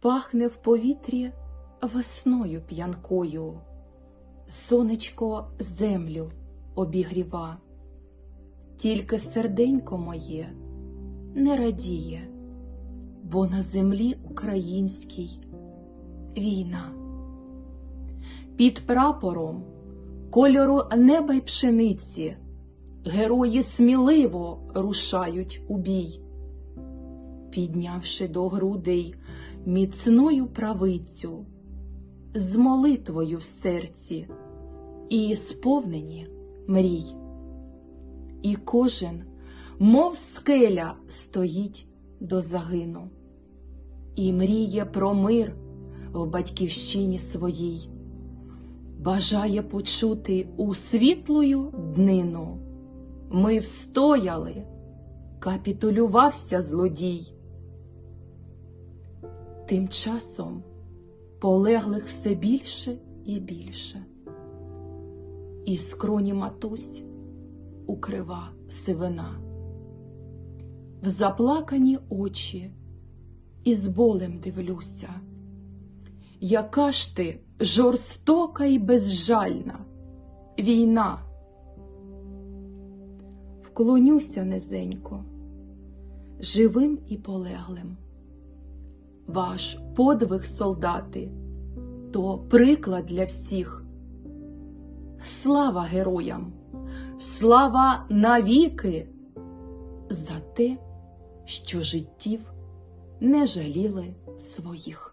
Пахне в повітрі весною п'янкою, сонечко землю обігріва, тільки серденько моє не радіє, бо на землі українській війна. Під прапором кольору неба й пшениці герої сміливо рушають у бій, піднявши до грудей міцною правицю, з молитвою в серці і сповнені мрій. І кожен, мов скеля, стоїть до загину, і мріє про мир в батьківщині своїй, бажає почути у світлою днину. Ми встояли, капітулювався злодій. Тим часом полеглих все більше і більше, і скроні матусь укрива сивина, в заплакані очі і з болем дивлюся, яка ж ти жорстока і безжальна? Війна. Вклонюся низенько, живим і полеглим. Ваш подвиг, солдати, то приклад для всіх. Слава героям, слава навіки за те, що життів не жаліли своїх.